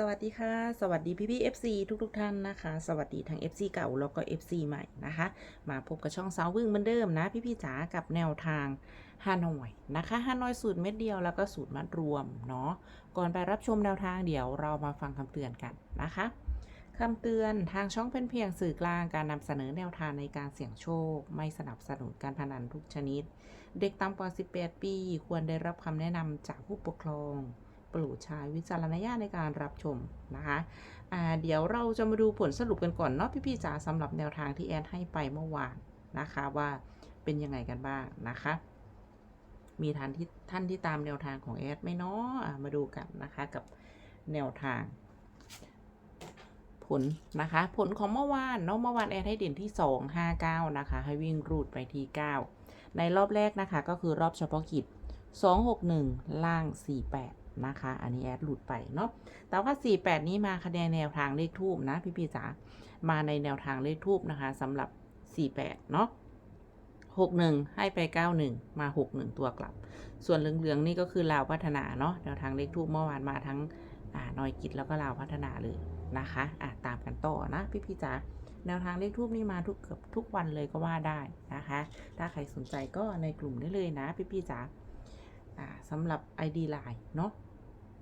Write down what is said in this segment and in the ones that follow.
สวัสดีค่ะ สวัสดีพี่พี่ FC ทุกทุกท่านนะคะ สวัสดีทั้ง FC เก่าแล้วก็ FC ใหม่นะคะ มาพบกับช่องสาววึ่งเหมือนเดิมนะ พี่พี่จ๋ากับแนวทางฮานอยนะคะฮานอยสูตรเม็ดเดียวแล้วก็สูตรมัดรวมเนาะก่อนไปรับชมแนวทางเดี๋ยวเรามาฟังคำเตือนกันนะคะคำเตือนทางช่องเป็นเพียงสื่อกลางการนำเสนอแนวทางในการเสี่ยงโชค ไม่สนับสนุนการพนันทุกชนิด เด็กต่ำกว่า 18 ปี ควรได้รับคำแนะนำจากผู้ปกครอง ปรดใช้วิจารณญาณในการรับชมนะคะเดี๋ยวเราจะมาดูผลสรุปกันก่อนเนาะพี่ๆจ๋าสำหรับแนวทางที่แอนให้ไปเมื่อวานนะคะว่าเป็นยังไงกันบ้างนะคะมีท่านที่ท่านที่ตามแนวทางของแอดไหมเนาะมาดูกันนะคะกับแนวทาง ผลนะคะ ผลของเมื่อวานเนาะเมื่อวานแอดให้เด่นที่ 2 5 9 นะคะ ให้วิ่งรูดไปที่ 9 ในรอบแรกนะคะ ก็คือรอบเฉพาะกิจ 261 ล่าง 48 นะคะ อันนี้แอดหลุดไปเนาะ แต่ว่า 48 นี้มาคะแนนแนวทางเลขทูบนะพี่พี่จ๋า มาในแนวทางเลขทูบนะคะสำหรับ 48 เนาะ61 ให้ไป 91 มา 61 ตัวกลับ ส่วนเหลืองๆนี่ก็คือลาวพัฒนาเนาะแนวทางเลขทูบเมื่อวานมาทั้งอ่านอยกิจแล้วก็ลาวพัฒนาเลยนะคะอะตามกันต่อนะพี่พี่จ๋าแนวทางเลขทูบนี่มาทุกเกือบทุกวันเลยก็ว่าได้นะคะ ถ้าใครสนใจก็ในกลุ่มได้เลยนะพี่พี่จ๋าอ่าสำหรับ ID Line เนาะ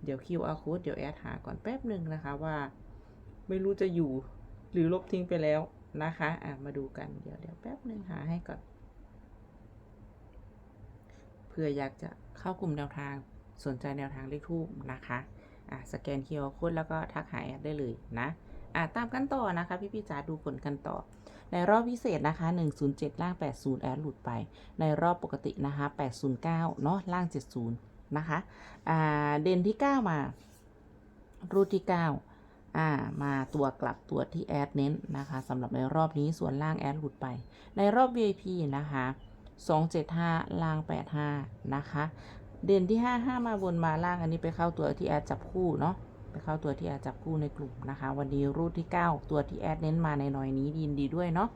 เดี๋ยว QR code เดี๋ยวแอดหาก่อนแป๊บหนึ่งนะคะว่าไม่รู้จะอยู่หรือลบทิ้งไปแล้วนะคะอ่ามาดูกันเดี๋ยวเดี๋ยวแป๊บหนึ่งหาให้ก่อนเผื่ออยากจะเข้ากลุ่มแนวทางสนใจแนวทางเลขทูบนะคะอ่าสแกน QR code แล้วก็ทักหาแอดได้เลยนะอ่าตามกันต่อนะคะพี่พี่จ๋าดูผลกันต่อ ในรอบพิเศษนะคะ 107 ล่าง 80 แอดหลุดไป ในรอบปกตินะคะ 809 เนาะล่าง 70 นะคะอ่าเด่นที่ 9 มา รูทที่ 9 อ่า มาตัวกลับตัวที่แอดเน้นนะคะสำหรับในรอบนี้ส่วนล่างแอดหลุดไป ในรอบ VIP นะคะ 275 ล่าง 85 นะคะ เด่นที่ 5 5 มาบนมาล่างอันนี้ไปเข้าตัวที่แอดจับคู่เนาะไปเข้าตัวที่แอดจับคู่ในกลุ่มนะคะ วันนี้รูทที่ 9 ตัวที่แอดเน้นมาในหน่อยนี้ยินดีด้วยเนาะ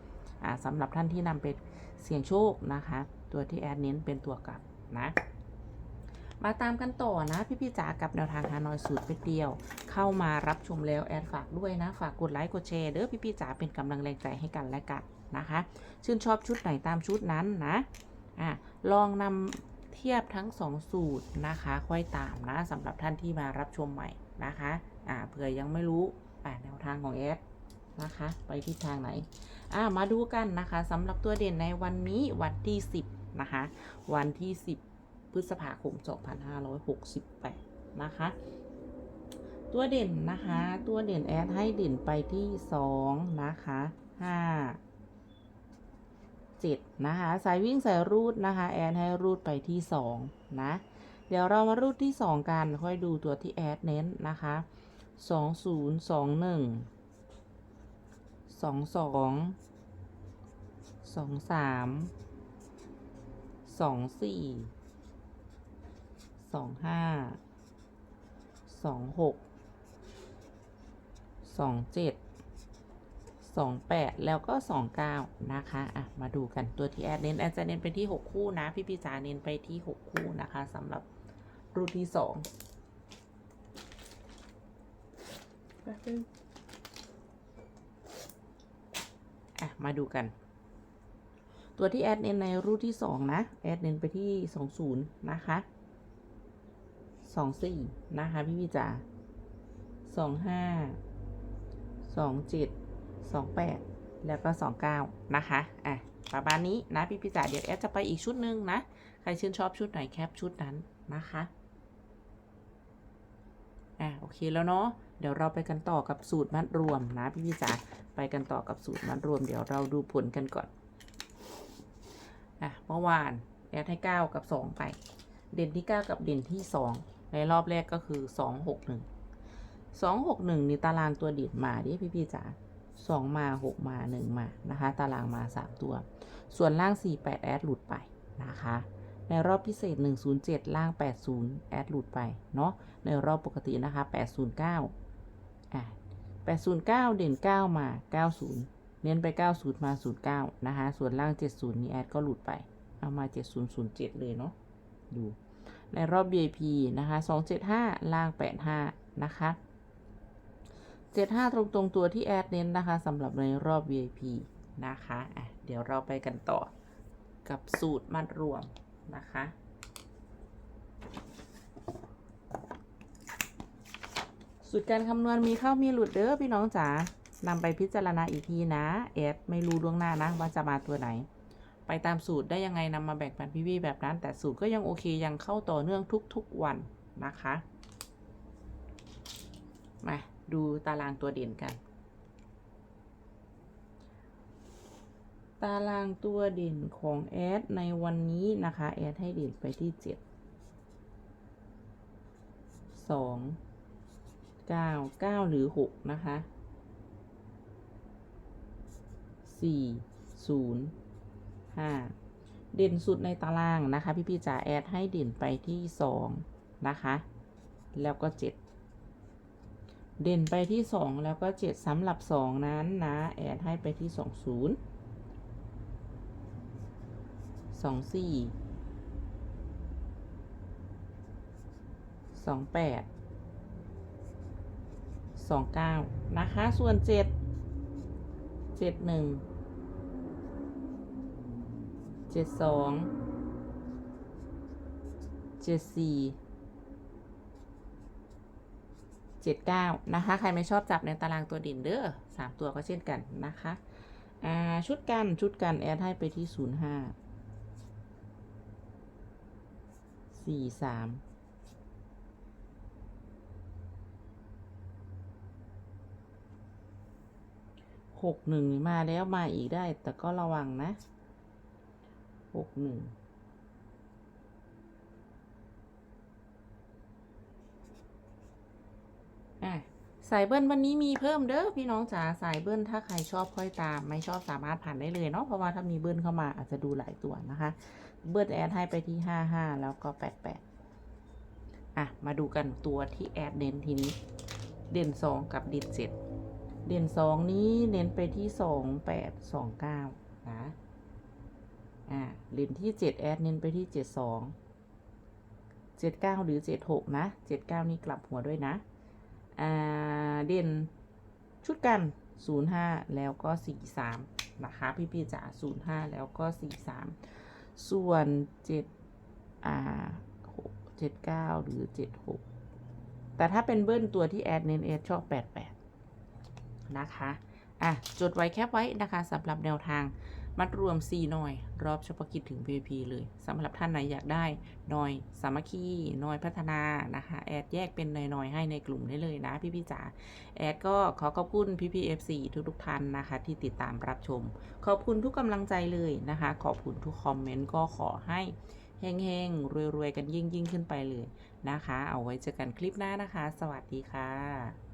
อ่าสำหรับท่านที่นำไปเสี่ยงโชคนะคะ ตัวที่แอดเน้นเป็นตัวกลับนะ มาตามกันต่อนะพี่พี่จ๋ากับแนวทางฮานอยสูตรเป็ดเดียว เข้ามารับชมแล้วแอดฝากด้วยนะ ฝากกดไลค์กดแชร์เด้อพี่พี่จ๋าเป็นกำลังแรงใจให้กันและกันนะคะ ชื่นชอบชุดไหนตามชุดนั้นนะอะลองนำเทียบทั้ง 2 สูตรนะคะ ค่อยตามนะสำหรับท่านที่มารับชมใหม่นะคะอ่าเผื่อยังไม่รู้อ่าแนวทางของแอดนะคะ ไปทิศทางไหนอ่ามาดูกันนะคะสำหรับตัวเด่นในวันนี้วันที่ 10 นะคะ วันที่ 10 พฤษภาคม 2568 นะคะ ตัวเด่นนะคะ ตัวเด่นแอดให้เด่นไปที่ 2 นะคะ 5 7 นะคะ สายวิ่งสายรูดนะคะ แอดให้รูดไปที่ 2 นะ เดี๋ยวเรามารูดที่ 2 กัน ค่อยดูตัวที่แอดเน้นนะคะ 2021สองสองสองสามสองสี่ สองห้าสองหกสองเจ็ดสองแปดแล้วก็สองเก้านะคะอะมาดูกันตัวที่แอดเน้นแอดจะเน้นไปที่หกคู่นะ พี่พี่จ๋าเน้นไปที่หกคู่นะคะสำหรับรูปที่สองแป๊บนึงอะมาดูกัน ตัวที่แอดเน้นในรูปที่สองนะ แอดเน้นไปที่สองศูนย์นะคะ สองสี่นะคะพี่พี่จ๋าสองห้าสองเจ็ดสองแปดแล้วก็สองเก้านะคะอะประมาณนี้นะพี่พี่จ๋าเดี๋ยวแอดจะไปอีกชุดหนึ่งนะ ใครชื่นชอบชุดไหนแคปชุดนั้นนะคะอะโอเคแล้วเนาะเดี๋ยวเราไปกันต่อกับสูตรมัดรวมนะพี่พี่จ๋าไปกันต่อกับสูตรมัดรวม เดี๋ยวเราดูผลกันก่อนอะเมื่อวานแอดให้ 9 กับ 2 ไป เด่นที่ 9 กับเด่นที่ 2 ในรอบแรกก็คือ2 6 1 2 6 1นี่ตารางตัวเด่นมาดิพี่พี่ๆจ๋า2มา6มา1มานะคะ ตารางมา3ตัว ส่วนล่าง4 8แอดหลุดไปนะคะในรอบพิเศษ 107 ล่าง 80 แอดหลุดไป เนาะ ในรอบปกตินะคะ 809อะ809 เด่น 9 มา 90 เน้นไป 90 มา 09 นะคะ ส่วนล่าง 70 นี่แอดก็หลุดไป เอามา 7007 เลยเนาะ ดู ในรอบ VIP นะคะ 275 ล่าง 85 นะคะ 75 ตรงตรงตัวที่แอดเน้นนะคะสำหรับในรอบ VIP นะคะอะเดี๋ยวเราไปกันต่อกับสูตรมัดรวมนะคะสูตรการคำนวณมีเข้ามีหลุดเด้อพี่น้องจ๋านำไปพิจารณาอีกทีนะ แอดไม่รู้ล่วงหน้านะว่าจะมาตัวไหน ไปตามสูตรได้ยังไงนำมาแบ่งปันพี่ๆแบบนั้น แต่สูตรก็ยังโอเคยังเข้าต่อเนื่องทุกๆวันนะคะมาดูตารางตัวเด่นกัน ตารางตัวเด่นของแอดในวันนี้นะคะ แอดให้เด่นไปที่เจ็ดสองเก้าเก้าหรือหกนะคะสี่ศูนย์ ห้าเด่นสุดในตารางนะคะ พี่พี่ๆจ๋าแอดให้เด่นไปที่สองนะคะ แล้วก็เจ็ดเด่นไปที่สองแล้วก็เจ็ดสำหรับสองนั้นนะแอดให้ไปที่สองศูนย์สองสี่สองแปดสองเก้านะคะ ส่วนเจ็ดเจ็ดหนึ่ง เจ็ดสองเจ็ดสี่เจ็ดเก้านะคะ ใครไม่ชอบจับในตารางตัวดิ่นเด้อสามตัวก็เช่นกันนะคะอ่าชุดกัน ชุดกัน แอดให้ไปที่ศูนย์ห้าสี่สามหกหนึ่งมาแล้วมาอีกได้ แต่ก็ระวังนะ กหนึ่งสายเบิ้ลวันนี้มีเพิ่มเด้อพี่น้องจ๋าสายเบิ้ลถ้าใครชอบค่อยตาม ไม่ชอบสามารถผ่านได้เลยเนาะเพราะว่าถ้ามีเบิ้ลเข้ามาอาจจะดูหลายตัวนะคะ เบิ้ลแอดให้ไปที่ห้าห้าแล้วก็แปดแปดอะ มาดูกันตัวที่แอดเน้นทีนี้ เด่นสองกับเด่นเจ็ดเด่นสองนี้เน้นไปที่สองแปดสองเก้านะ อะเด่นที่เจ็ดแอดเน้นไปที่เจ็ดสองเจ็ดเก้าหรือเจ็ดหกนะเจ็ดเก้านี่กลับหัวด้วยนะ อ่า เด่นชุดกัน05แล้วก็43นะคะ พี่พี่ๆจ๋า05แล้วก็43ส่วน7อ่า6 79หรือ76แต่ถ้าเป็นเบิ้ลตัวที่แอดเน้นแอดชอบ88นะคะ อะ จดไว้แคปไว้นะคะสำหรับแนวทางมัดรวม 4 หน่อย รอบเฉพาะกิจถึง PVP เลยสำหรับท่านไหนอยากได้หน่อย สามัคคีหน่อยพัฒนานะคะ แอดแยกเป็นหน่อยๆ ให้ในกลุ่มได้เลยนะ พี่พี่จ๋าแอดก็ขอขอบคุณพี่พี่ FC ทุกทุกๆท่านนะคะ ที่ติดตามรับชม ขอบคุณทุกกำลังใจเลยนะคะ ขอบคุณทุกคอมเมนต์ก็ขอให้เฮงๆรวยๆกันยิ่งๆ ขึ้นไปเลยนะคะ เอาไว้เจอกันคลิปหน้านะคะ สวัสดีค่ะ